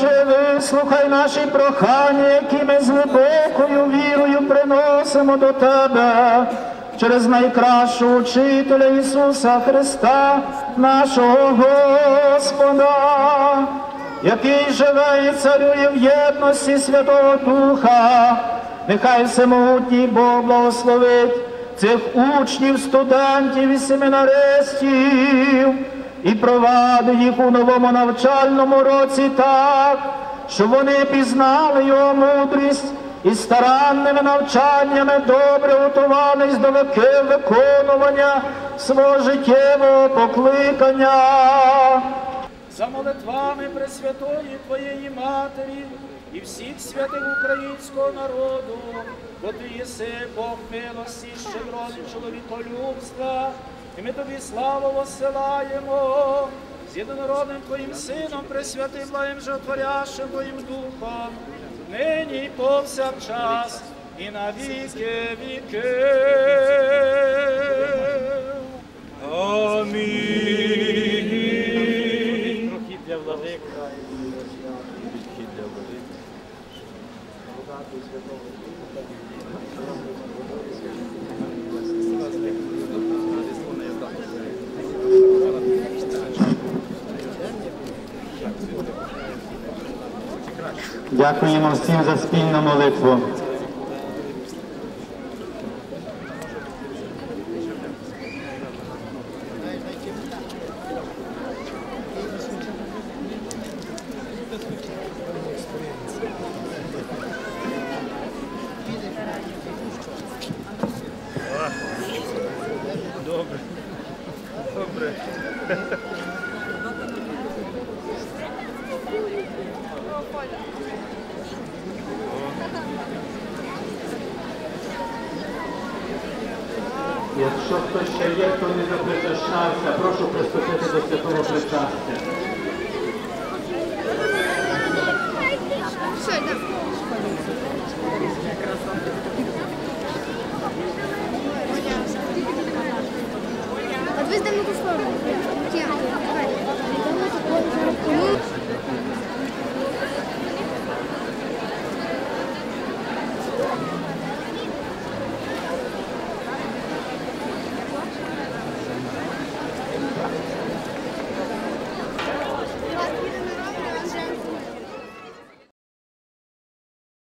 Боже, вислухай наші прохання, які ми з глибокою вірою приносимо до Тебе через найкращого учителя Ісуса Христа, нашого Господа, який живе і царює в єдності Святого Духа. Нехай всемогутній Бог благословить цих учнів, студентів і семінаристів і провадить їх у новому навчальному році так, щоб вони пізнали його мудрість і старанними навчаннями добре готувались до вики виконування свого життєвого покликання. За молитвами Пресвятої Твоєї Матері і всіх святих українського народу, бо Ти єси Бог милості, щедроти чоловіколюбства, і ми тобі славу посилаємо з єдинородним Твоїм Сином, Пресвятим благим животворящим Твоїм Духом, нині і повсякчас, і на віки віки. Амінь. Прохід для для. Дякуємо всім за спільну молитву. Добре. Добре. Якщо хтось ще є, хто не запричащався, прошу приступити до святого причастя. От ви з ним на ту сторону.